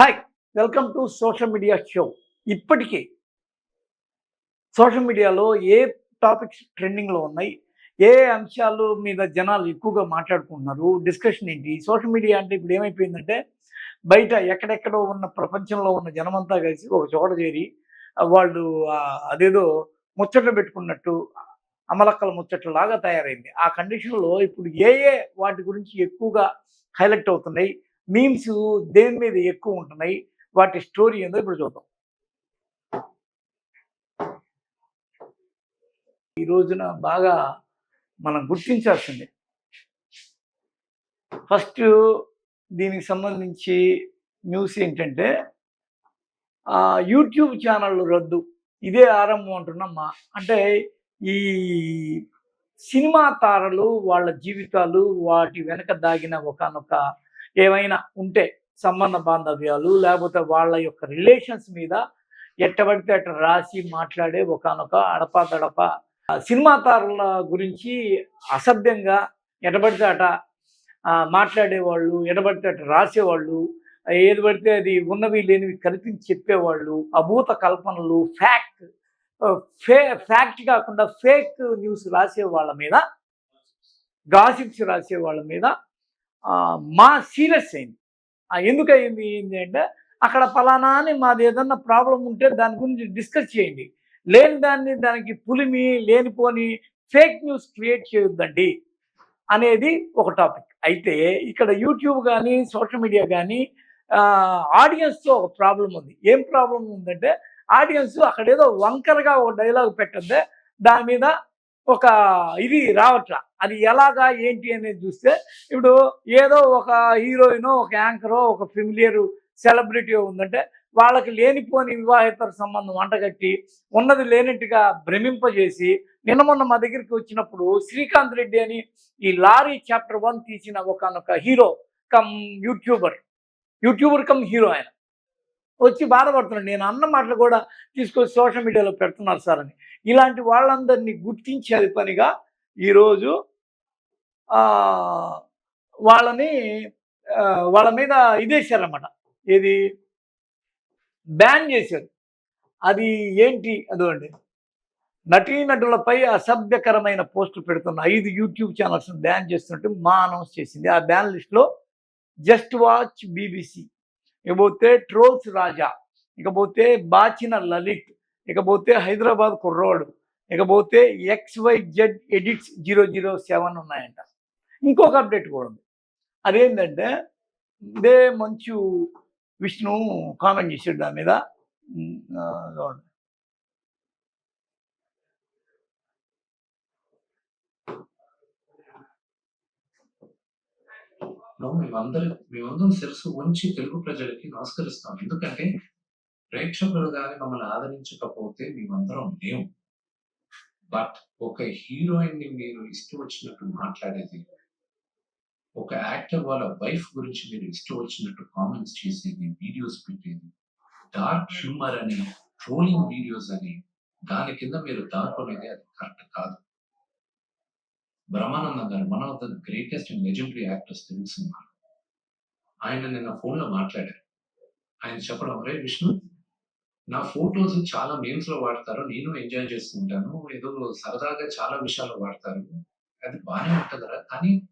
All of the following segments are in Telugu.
Hi welcome to social media show ఇప్పటికీ సోషల్ మీడియాలో ఏ టాపిక్స్ ట్రెండింగ్లో ఉన్నాయి ఏ అంశాలు మీద జనాలు ఎక్కువగా మాట్లాడుకుంటున్నారు డిస్కషన్ ఏంటి సోషల్ మీడియా అంటే ఇప్పుడు ఏమైపోయిందంటే బయట ఎక్కడెక్కడో ఉన్న ప్రపంచంలో ఉన్న జనమంతా కలిసి ఒక చోట చేరి వాళ్ళు అదేదో ముచ్చట్లు పెట్టుకున్నట్టు అమలక్కల ముచ్చట్లాగా తయారైంది. ఆ కండిషన్లో ఇప్పుడు ఏ ఏ వాటి గురించి ఎక్కువగా హైలైట్ అవుతున్నాయి మీమ్స్ దేని మీద ఎక్కువ ఉంటున్నాయి? వాటి స్టోరీ ఏందో ఇప్పుడు చూద్దాం. ఈ రోజున బాగా మనం గుర్తించాల్సింది. ఫస్ట్ దీనికి సంబంధించి న్యూస్ ఏంటంటే యూట్యూబ్ ఛానళ్ళు రద్దు. ఇదే ఆరంభం అంటున్నామ్మా అంటే ఈ సినిమా తారలు వాళ్ళ జీవితాలు వాటి వెనక దాగిన ఒకనొక ఏమైనా ఉంటే సంబంధ బాంధవ్యాలు లేకపోతే వాళ్ళ యొక్క రిలేషన్స్ మీద ఎట్టబడితే అట్ట రాసి మాట్లాడే ఒకనొక అడప తడప ఆ, సినిమా తారల గురించి అసభ్యంగా ఎటబడితే అట మాట్లాడేవాళ్ళు ఎటబడితే అట రాసేవాళ్ళు ఏది పడితే అది ఉన్నవి లేనివి కల్పించి చెప్పేవాళ్ళు అభూత కల్పనలు ఫ్యాక్ట్ ఫే ఫ్యాక్ట్ కాకుండా ఫేక్ న్యూస్ రాసే వాళ్ళ మీద గాసిప్స్ రాసే వాళ్ళ మీద మా సీరియస్ అయింది. ఎందుకయింది? ఏంటి అంటే అక్కడ ఫలానా అని మాది ఏదన్నా ప్రాబ్లం ఉంటే దాని గురించి డిస్కస్ చేయండి. లేని దాన్ని దానికి పులిమి లేనిపోని ఫేక్ న్యూస్ క్రియేట్ చేయొద్దండి అనేది ఒక టాపిక్. అయితే ఇక్కడ యూట్యూబ్ కానీ సోషల్ మీడియా కానీ ఆడియన్స్తో ఒక ప్రాబ్లం ఉంది. ఏం ప్రాబ్లం ఉందంటే ఆడియన్స్ అక్కడ ఏదో వంకరగా ఒక డైలాగ్ పెట్టద్దే దాని మీద ఒక ఇది రావట్లా. అది ఎలాగా ఏంటి అనేది చూస్తే ఇప్పుడు ఏదో ఒక హీరోయిన్ ఒక యాంకరో ఒక ఫెమిలియర్ సెలబ్రిటీ ఉందంటే వాళ్ళకి లేనిపోని వివాహేతర సంబంధం వంటగట్టి ఉన్నది లేనట్టుగా భ్రమింపజేసి నిన్న మొన్న మా దగ్గరికి వచ్చినప్పుడు శ్రీకాంత్ రెడ్డి అని ఈ లారీ చాప్టర్ వన్ తీసిన ఒకనొక hero cum YouTuber. YouTuber cum hero ఆయన. వచ్చి బాధపడుతున్నాడు. నేను అన్న మాటలు కూడా తీసుకొచ్చి సోషల్ మీడియాలో పెడుతున్నారు సార్ అని. ఇలాంటి వాళ్ళందరినీ గుర్తించేది పనిగా ఈరోజు వాళ్ళని వాళ్ళ మీద ఇదేశారన్నమాట. ఏది? బ్యాన్ చేశారు. అది ఏంటి? అదోండి నటీనటులపై అసభ్యకరమైన పోస్టులు పెడుతున్న ఐదు యూట్యూబ్ ఛానల్స్ని బ్యాన్ చేస్తుంటే మా అనౌన్స్ చేసింది. ఆ బ్యాన్ లిస్ట్లో జస్ట్ వాచ్ బీబీసీ. ఇకపోతే ట్రోల్స్ రాజా ఇకపోతే బాచిన లలిత్ ఇకపోతే హైదరాబాద్ కుర్రోడు ఇకపోతే X Y Z edits zero zero seven ఉన్నాయంట. ఇంకొక అప్డేట్ కూడా ఉంది. అదేంటంటే ఇదే మంచు విష్ణు కామెంట్ చేసాడు దాని మీద ఉమ్, ఆ, చూడండి. లో మేమందరి మేమందరం శిరస్సు ఉంచి తెలుగు ప్రజలకి నమస్కరిస్తాం. ఎందుకంటే ప్రేక్షకులు కానీ మమ్మల్ని ఆదరించకపోతే మేమందరం లేవు బట్ ఒక హీరోయిన్ని మీరు ఇష్టం వచ్చినట్టు మాట్లాడేది ఒక యాక్టర్ వాళ్ళ వైఫ్ గురించి మీరు ఇష్టం వచ్చినట్టు కామెంట్స్ చేసేది వీడియోస్ పెట్టేది డార్క్ హ్యూమర్ అని ట్రోలింగ్ వీడియోస్ అని దాని కింద మీరు దాక్కునేది అది కరెక్ట్ కాదు. Brahmanandam garu one of the greatest and legendary actors Telugu cinema ఆయన నిన్న ఫోన్లో మాట్లాడారు. ఆయన చెప్పడం రే విష్ణు నా ఫోటోస్ చాలా మీమ్స్లో వాడతారు నేను ఎంజాయ్ చేస్తుంటాను ఏదో సరదాగా చాలా విషయాలు వాడతారు అది బాగానే ఉంటుందరా కానీ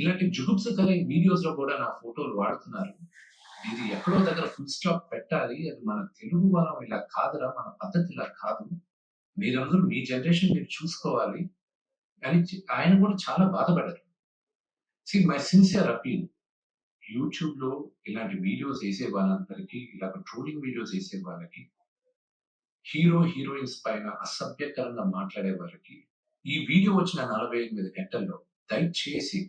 ఇలాంటి జుగుప్స్ కల వీడియోస్లో కూడా నా ఫోటోలు వాడుతున్నారు. ఇది ఎక్కడో దగ్గర ఫుల్ స్టాప్ పెట్టాలి అది మన తెలుగు వాళ్ళం ఇలా కాదురా మన పద్ధతి ఇలా కాదు. మీరందరూ మీ జనరేషన్ మీరు చూసుకోవాలి అని ఆయన కూడా చాలా బాధపడారు సి మై సిన్సియర్ అపీల్ యూట్యూబ్లో ఇలాంటి వీడియోస్ వేసే వాళ్ళందరికీ ఇలా ట్రోలింగ్ వీడియోస్ వేసే వాళ్ళకి హీరో హీరోయిన్స్ పైన అసభ్యకరంగా మాట్లాడే వాళ్ళకి ఈ వీడియో వచ్చిన నలభై ఎనిమిది గంటల్లో దయచేసి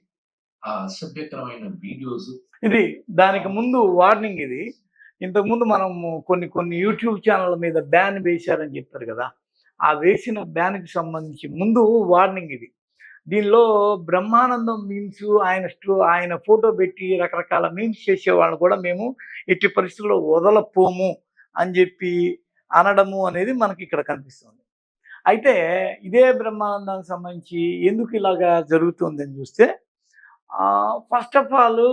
ఆ అసభ్యకరమైన వీడియోస్ ఇది దానికి ముందు వార్నింగ్ ఇది. ఇంతకుముందు మనం కొన్ని కొన్ని యూట్యూబ్ ఛానల్ మీద బ్యాన్ వేశారని చెప్పారు కదా. ఆ వేసిన బ్యాన్కి సంబంధించి ముందు వార్నింగ్ ఇది. దీనిలో బ్రహ్మానందం మీమ్స్ ఆయన ఆయన ఫోటో పెట్టి రకరకాల మీమ్స్ చేసే వాళ్ళని కూడా మేము ఎట్టి పరిస్థితుల్లో వదలపోము అని చెప్పి అనడము అనేది మనకి ఇక్కడ కనిపిస్తుంది. అయితే ఇదే బ్రహ్మానందానికి సంబంధించి ఎందుకు ఇలాగా జరుగుతుందని చూస్తే ఫస్ట్ ఆఫ్ ఆల్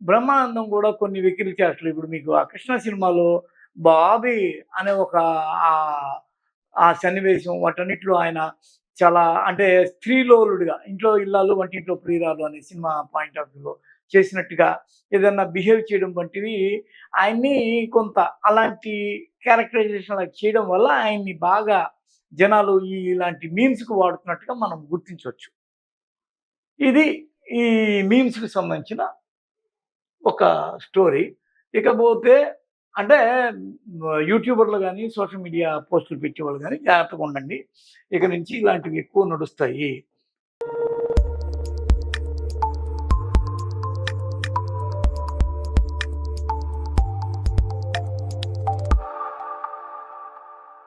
బ్రహ్మానందం కూడా కొన్ని వెకిలి చేష్టలు ఇప్పుడు మీకు ఆ కృష్ణ సినిమాలో బాబీ అనే ఒక ఆ- సన్నివేశం వాటన్నిటిలో ఆయన చాలా అంటే స్త్రీలోలుడుగా ఇంట్లో ఇల్లాలు వంటింట్లో ప్రియురాలు అనే సినిమా పాయింట్ ఆఫ్ వ్యూలో చేసినట్టుగా ఏదన్నా బిహేవ్ చేయడం వంటివి ఆయన్ని కొంత అలాంటి క్యారెక్టరైజేషన్ చేయడం వల్ల ఆయన్ని బాగా జనాలు ఈ ఇలాంటి మీమ్స్కి వాడుతున్నట్టుగా మనం గుర్తించవచ్చు. ఇది ఈ మీమ్స్కి సంబంధించిన ఒక స్టోరీ. ఇకపోతే అంటే యూట్యూబర్లు కానీ సోషల్ మీడియా పోస్టులు పెట్టేవాళ్ళు కానీ జాగ్రత్తగా ఉండండి. ఇక నుంచి ఇలాంటివి ఎక్కువ నడుస్తాయి.